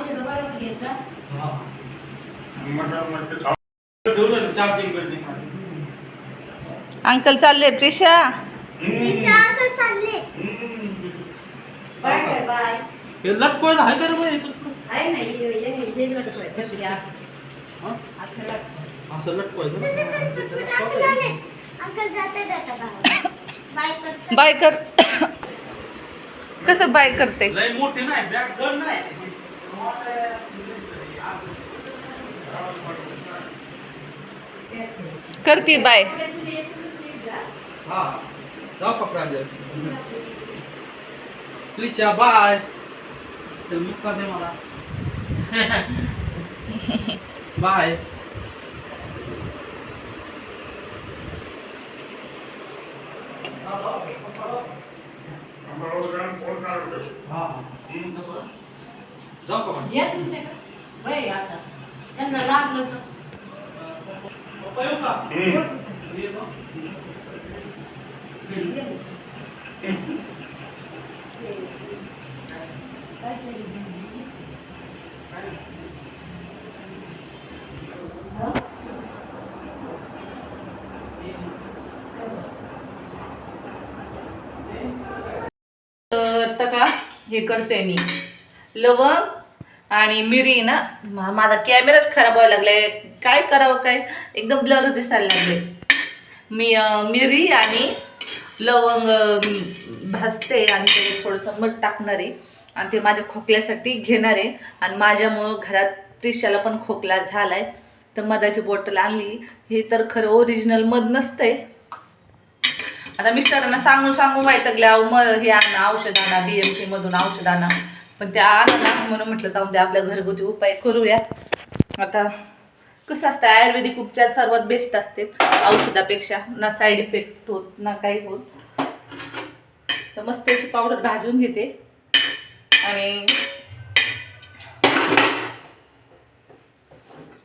औषधं बरोबर घेत जा. ठेवलं चार्जिंग करणे अंकल चालले प्रिशा बाय कर, बाय. हे लटकवायला आहे का रे बाई इथं? आहे ना, हे- हे- हे- हे लटकवायचं, हे असं. हा? असं लटकवायचं. असं लटकवायचं अंकल जाते जाता बाहेर बाय कर बाय कर कसं बाय करते लय मोठी नाही बॅग जड नाही करते बाय. हा जाऊ प्रांजल? Please bye. मुक्का दे मला. बाय. हा. जाऊ का आता. त्यांना लागलं तर. पप्पा येऊ का? ये बा. तर आता का? हे करते मी. लवंग आणि मिरी ना माझा कॅमेराच खराब व्हायला लागलाय. काय करावं काय? एकदम ब्लर दिसायला लागले. मी मिरी आणि लवंग भाजते आणि त्याच्यात थोडंसं मध टाकणार. आहे आणि ते माझ्या खोकल्यासाठी घेणार आहे. आणि माझ्यामुळं घरात त्रिशाला पण खोकला झालाय. तर मधाची बॉटल आणली. हे तर खरं ओरिजिनल मध नसतंय. आता मिस्टरांना सांगून सांगून वैतागले लागले मग हे आणा औषध आणा बी एम सी मधून औषध आणा. पण त्या आणा ना म्हणून म्हटलं जाऊन द्या आपल्या घरगुती उपाय करूया. आता कसं असतं आयुर्वेदिक उपचार सर्वात बेस्ट असते. औषधापेक्षा ना साईड इफेक्ट होत ना काही होत. तर मस्त त्याची पावडर भाजून घेते. आणि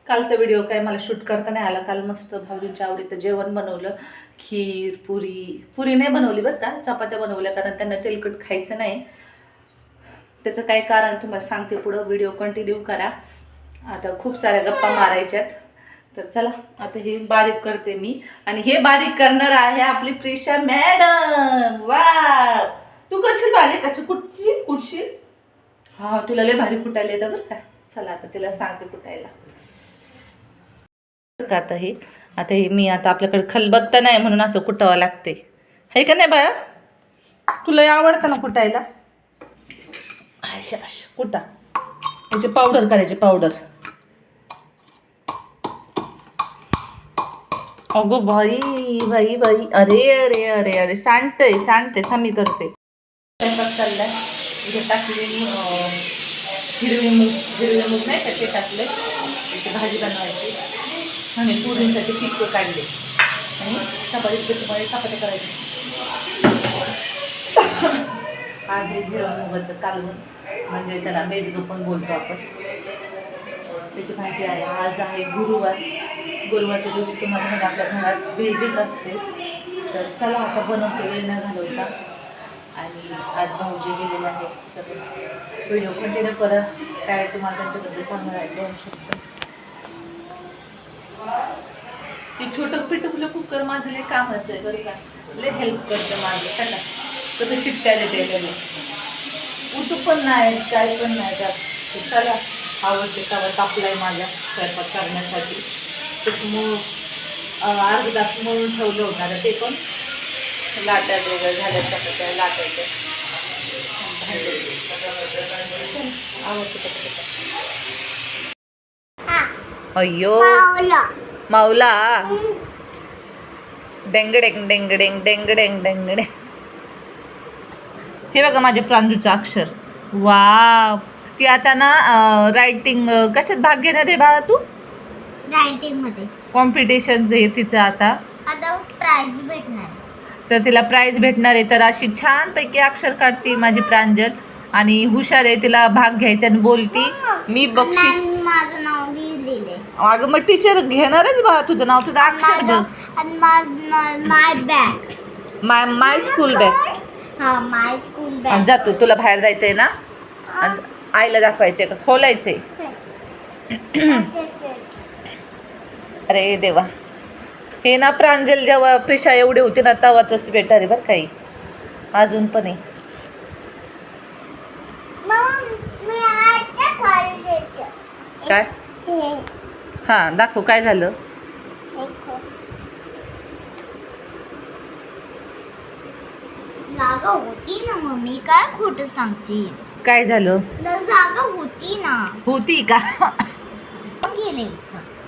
कालचा व्हिडिओ काय मला शूट करता नाही आला. काल मस्त भाऊजींच्या आवडीचं जेवण बनवलं. खीर पुरी पुरी नाही बनवली बरं का चपात्या बनवल्या कारण त्यांना तेलकट खायचं नाही. त्याचं काय कारण तुम्हाला सांगते पुढं. व्हिडिओ कंटिन्यू करा. आता खूप साऱ्या गप्पा मारायच्यात. तर चला आता हे बारीक करते मी. आणि हे बारीक करणार आहे आपली प्रेशा मॅडम. वा तू करशील बारीक अच्छा कुठची कुठशील? हा तुला लय भारी कुटायला येतं बरं का. चला आता तिला सांगते कुटायला. बरं का आता हे? आता हे मी आता आपल्याकडे खलबत्ता नाही म्हणून असं कुटावं लागते. हे का नाही बाया तुला आवडतं ना कुटायला? अशा अशा. कुटा. याची पावडर करायची पावडर अगो भाई भाई भाई अरे अरे अरे अरे. सांडतंय सांडते थांबी करते. स्वयंपाक चाललाय. इथे टाकलेली अं, हिरवी मूग हिरवी मूग नाही का? ते टाकले. त्याची भाजी बनवायची. आणि पुरींसाठी पीक काढले. आणि चपाती त्याच्यामध्ये चपाती करायची. आज हे हिरवा मुगाचं कालवण. म्हणजे त्याला मेदगं पण बोलतो आपण. त्याची भाजी आहे. आज आहे गुरुवार. गुरुवारच्या दिवशी तुम्हाला म्हणजे आपल्या घरात व्हेजच असते. तर चला आता बनवते वेळ न घालवता आणि आज भाऊजी गेलेले आहेत. तर व्हिडिओ कंटिन्यू करा. काय तुम्हाला त्यांच्याबद्दल सांगणार आहे दोन शब्द ते छोटं पिटुकलं कुकर माझं लय कामाचं आहे बरं का. लय हेल्प करतं माझं. चला. कसं शिट्ट्या देते त्याला कुठं पण नाही काय पण नाही त्यात चला आवडते का तापला आहे माझ्या स्वयंपाक करण्यासाठी. एक मग अर्ध तास म्हणून ठेवलं होणार ते पण. लाट्या वगैरे झाल्या त्या लाटायचं. अय्यो. माऊला डेंगडेंग डेंगडेंग डेंगडेंग डेंगडेंग. हे बघा माझे प्रांजूचं अक्षर. वा ती आता ना रायटिंग कशात भाग घेणार आहे बाळा तू? रायटिंगमध्ये. कॉम्पिटिशन जे तिचं आता. आता प्राइज भेटणार. तर तिला प्राईज भेटणार आहे. तर अशी छानपैकी अक्षर काढते माझी प्रांजल. आणि हुशार आहे तिला भाग घ्यायचा आणि बोलती मी बक्षीस आणि माझं नाव लिहिलेले अगं मग टीचर घेणारच बा तुझं नाव. तुझं अक्षर बघ. My bag my my school bag हा माय स्कूल बॅग जातो तुला बाहेर जायचंय ना? आणि आईला दाखवायचे का? खोलायचे अरे देवा. हे ना प्रांजल जेव्हा प्रिशा एवढी होती ना तेव्हाच स्वेटर आहे बरं काही अजून पण आहे. काय? हे. हां दाखव काय झालं एक जागा होती ना मम्मी काय खोटं सांगते काय झालं? जागा होती ना. होती का?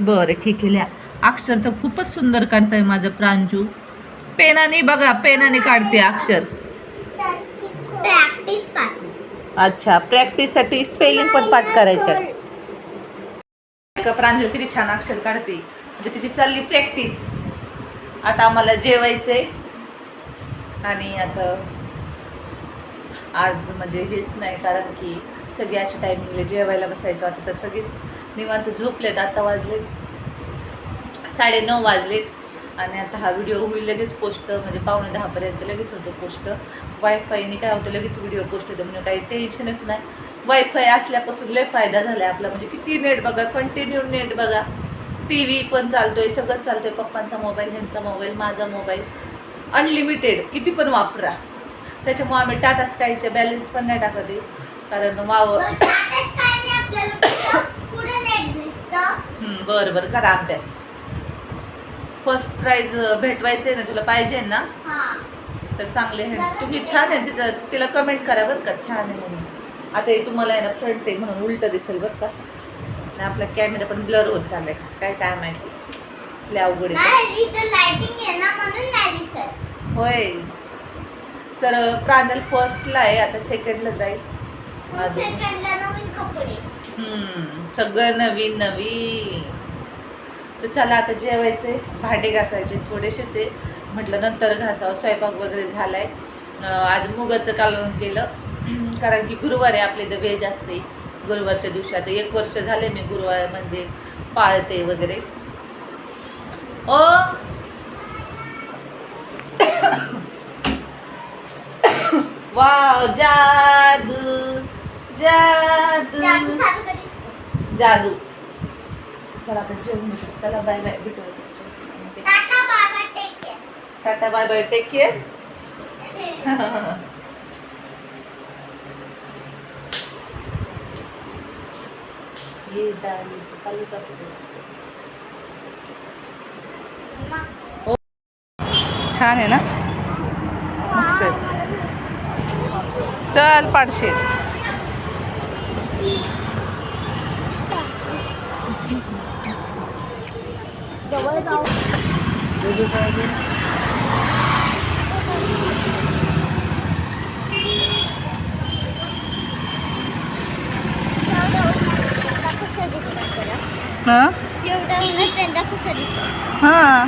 बरं ठीक आहे लिहा. अक्षर तर खूपच सुंदर काढताय माझं प्रांजू. पेनाने बघा पेनाने काढते अक्षर. प्रॅक्टिससाठी अच्छा प्रॅक्टिससाठी स्पेलिंग पण पाठ करायचं. का प्रांजल किती छान अक्षर काढते. म्हणजे तिची चालली प्रॅक्टिस आता आम्हाला जेवायचंय. आणि आता आज म्हणजे हेच नाही कारण की सगळी अशा टायमिंगला जेवायला बसायचो आता तर सगळीच निवांत झोपलेत. आता वाजले साडेनऊ वाजलेत आणि आता हा व्हिडिओ होईल लगेच पोस्ट म्हणजे पावणे दहापर्यंत लगेच होतो पोस्ट वायफायने काय होतं लगेच व्हिडिओ पोस्ट होतो म्हणजे काही टेन्शनच नाही. वायफाय असल्यापासून लय फायदा झाला आहे आपला म्हणजे किती नेट बघा कंटिन्यू नेट बघा. टी व्ही पण चालतोय सगळंच चालतोय पप्पांचा मोबाईल ह्यांचा मोबाईल माझा मोबाईल अनलिमिटेड किती पण वापरा. त्याच्यामुळे आम्ही टाटा स्कायचे बॅलन्स पण नाही टाकत आहे. कारण वाव पुढे नेट भेटतं हं, बरं बरं करा अभ्यास. फर्स्ट प्राईज भेटवायचं आहे ना तुला पाहिजे ना? हा. तर चांगले आहे. तुम्ही छान आहे तिचं तिला कमेंट करा बरं का छान आहे म्हणून. आता हे तुम्हाला आहे ना फ्रंट आहे म्हणून उलटं दिसेल बरं का. आणि आपला कॅमेरा पण ब्लर होत चाललाय. कसं काय काय माहिती लय अवघड होय. तर प्रांजल फर्स्टला आहे आता सेकंडला जाईल. हम्म, सगळं नवीन नवीन. तर चला आता जेवायचे भांडे घासायचे थोडेसेच आहे. म्हटलं नंतर घासावं स्वयंपाक वगैरे झालाय. आज मुगाचं कालवण केलं. कारण की गुरुवार आहे आपले इथं व्हेज असते गुरुवारच्या दिवशी. आता एक वर्ष झाले मी गुरुवार म्हणजे पाळते वगैरे. ओ वाव जादू जादू। जादू चला आता जेवून चला बाय बाय भेटू tata bye bye take care ये जा ये जा, चालूच असते छान आहे ना? चल पाडशे जवळ जाऊ कसं दिसतं हां हां.